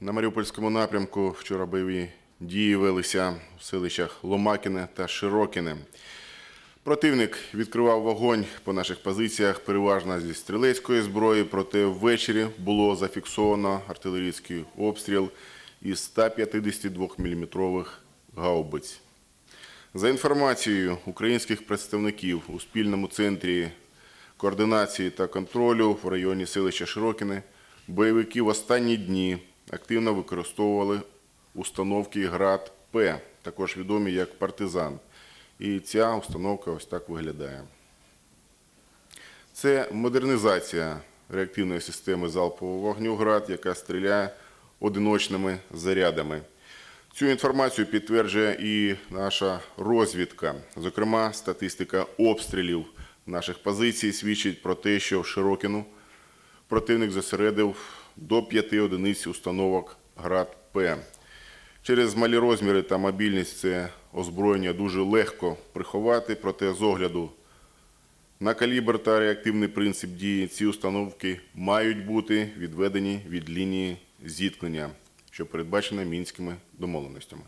На Маріупольському напрямку вчора бойові дії велися в селищах Ломакіне та Широкіне. Противник відкривав вогонь по наших позиціях переважно зі стрілецької зброї, проте ввечері було зафіксовано артилерійський обстріл із 152 мм гаубиць. За інформацією українських представників у спільному центрі координації та контролю в районі селища Широкіне, бойовики в останні дні активно використовували установки ГРАД П, також відомі як партизан. І ця установка ось так виглядає. Це модернізація реактивної системи залпового вогню ГРАД, яка стріляє одиночними зарядами. Цю інформацію підтверджує і наша розвідка. Зокрема, статистика обстрілів наших позицій свідчить про те, що в Широкіну противник зосередив до п'яти одиниць установок ГРАД П. Через малі розміри та мобільність це озброєння дуже легко приховати, проте з огляду на калібр та реактивний принцип дії ці установки мають бути відведені від лінії зіткнення, що передбачено мінськими домовленостями.